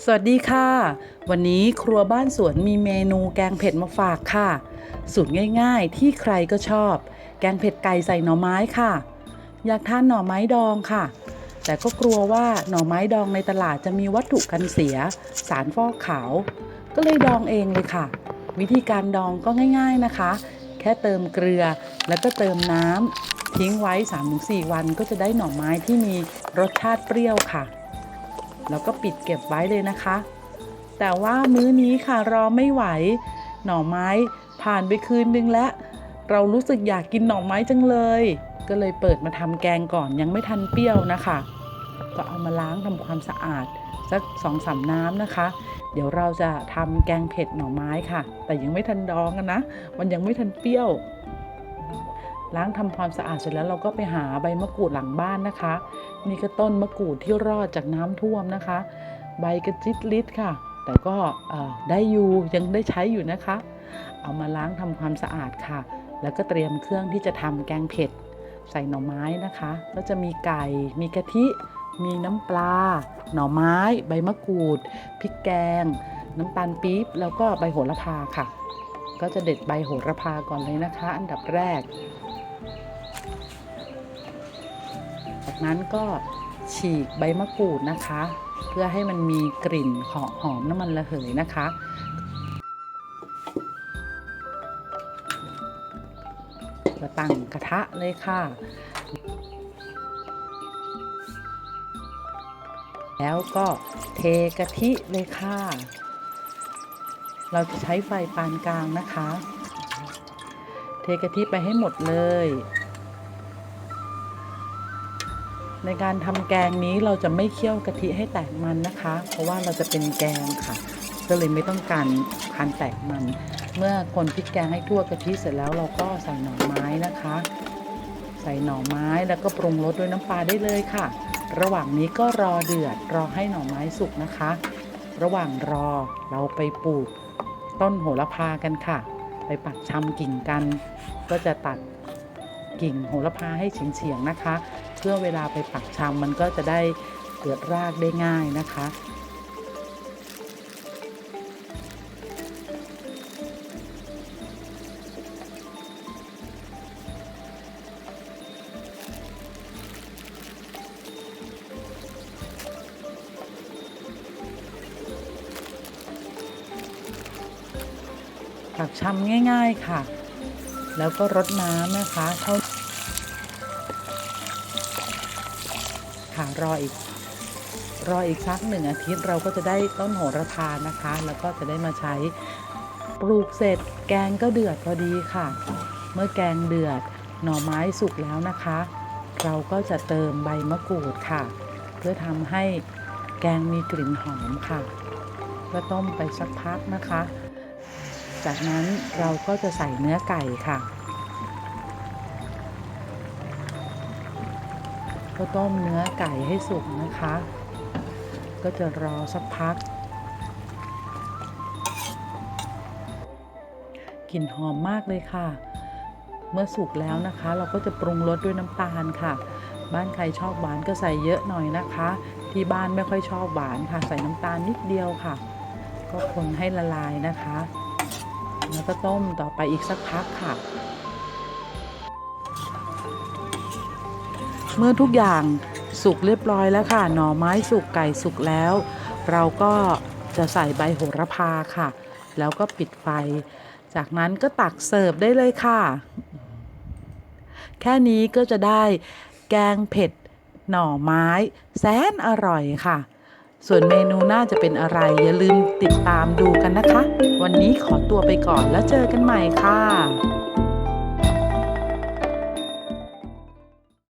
สวัสดีค่ะ วันนี้ครัวบ้านสวนมีเมนูแกงเผ็ดมาฝากค่ะ สูตรง่ายๆ ที่ใครก็ชอบ แกงเผ็ดไก่ใส่หน่อไม้ค่ะ อยากทานหน่อไม้ดองค่ะ แต่ก็กลัวว่าหน่อไม้ดองในตลาดจะมีวัตถุกันเสีย สารฟอกขาว ก็เลยดองเองเลยค่ะ วิธีการดองก็ง่ายๆนะคะ แค่เติมเกลือแล้วก็เติมน้ำทิ้งไว้ 3-4 วันก็จะได้หน่อไม้ที่มีรสชาติเปรี้ยวค่ะ แล้วก็ปิดเก็บไว้เลยนะคะ แต่ว่ามื้อนี้ค่ะรอไม่ไหว หน่อไม้ผ่านไปคืนนึงแล้ว เรารู้สึกอยากกินหน่อไม้จังเลย ก็เลยเปิดมาทำแกงก่อนยังไม่ทันเปรี้ยวนะคะ ก็เอามาล้างทำความสะอาดสักสองสามน้ำนะคะ เดี๋ยวเราจะทำแกงเผ็ดหน่อไม้ค่ะ แต่ยังไม่ทันดองกันนะ มันยังไม่ทันเปรี้ยว ล้างทำความสะอาดเสร็จแล้วเราก็ไปหาใบมะกรูดหลังบ้านนะคะ นี่ก็ต้นมะกรูดที่รอดจากน้ำท่วมนะคะ ใบกระจิตลิดค่ะ แต่ก็ได้อยู่ยังได้ใช้อยู่นะคะ เอามาล้างทำความสะอาดค่ะ แล้วก็เตรียมเครื่องที่จะทำแกงเผ็ดใส่หน่อไม้นะคะ ก็จะมีไก่ มีกะทิ มีน้ำปลา หน่อไม้ ใบมะกรูด พริกแกง น้ำตาลปี๊บ แล้วก็ใบโหระพาค่ะ ก็จะเด็ดใบโหระพาก่อนเลยนะคะ อันดับแรก จากนั้นก็ฉีกใบมะกรูดนะคะ เพื่อให้มันมีกลิ่นหอมหอมน้ำมันระเหยนะคะก็ตั้งกระทะเลยค่ะ แล้วก็เทกะทิเลยค่ะ เราจะใช้ไฟปานกลางนะคะ เทกะทิไปให้หมดเลย ในการทำแกงนี้เราจะไม่เคี่ยวกะทิให้แตกมันนะคะ เพราะว่าเราจะเป็นแกงค่ะ ก็เลยไม่ต้องการการแตกมัน เมื่อคนพริกแกงให้ทั่วกะทิเสร็จแล้วเราก็ใส่หน่อไม้นะคะ ใส่หน่อไม้แล้วก็ปรุงรสด้วยน้ำปลาได้เลยค่ะ ระหว่างนี้ก็รอเดือดรอให้หน่อไม้สุกนะคะ ระหว่างรอเราไปปลูกต้นโหระพากันค่ะ ไปปักชำกิ่งกัน ก็จะตัดกิ่งโหระพาให้เฉียงๆนะคะ พื่อเวลาไปปักชำมันก็จะได้เกิดรากได้ง่ายนะคะปักชำง่าย ๆค่ะ แล้วก็รดน้ำนะคะเท่า ค่ะรออีกรออีกสักหนึ่งอาทิตย์เราก็จะได้ต้นโหระพานะคะ แล้วก็จะได้มาใช้ปลูกเสร็จแกงก็เดือดพอดีค่ะ เมื่อแกงเดือดหน่อไม้สุกแล้วนะคะ เราก็จะเติมใบมะกรูดค่ะ เพื่อทำให้แกงมีกลิ่นหอมค่ะก็ต้มไปสักพักนะคะ จากนั้นเราก็จะใส่เนื้อไก่ค่ะ ก็ต้มเนื้อไก่ให้สุกนะคะ ก็จะรอสักพักกลิ่นหอมมากเลยค่ะ เมื่อสุกแล้วนะคะ เราก็จะปรุงรสด้วยน้ำตาลค่ะ บ้านใครชอบหวานก็ใส่เยอะหน่อยนะคะ ที่บ้านไม่ค่อยชอบหวานค่ะ ใส่น้ำตาลนิดเดียวค่ะ ก็คนให้ละลายนะคะ แล้วก็ต้มต่อไปอีกสักพักค่ะ เมื่อทุกอย่างสุกเรียบร้อยแล้วค่ะ หน่อไม้สุกไก่สุกแล้ว เราก็จะใส่ใบโหระพาค่ะ แล้วก็ปิดไฟ จากนั้นก็ตักเสิร์ฟได้เลยค่ะ แค่นี้ก็จะได้แกงเผ็ดหน่อไม้แสนอร่อยค่ะ ส่วนเมนูน่าจะเป็นอะไร อย่าลืมติดตามดูกันนะคะ วันนี้ขอตัวไปก่อนแล้วเจอกันใหม่ค่ะ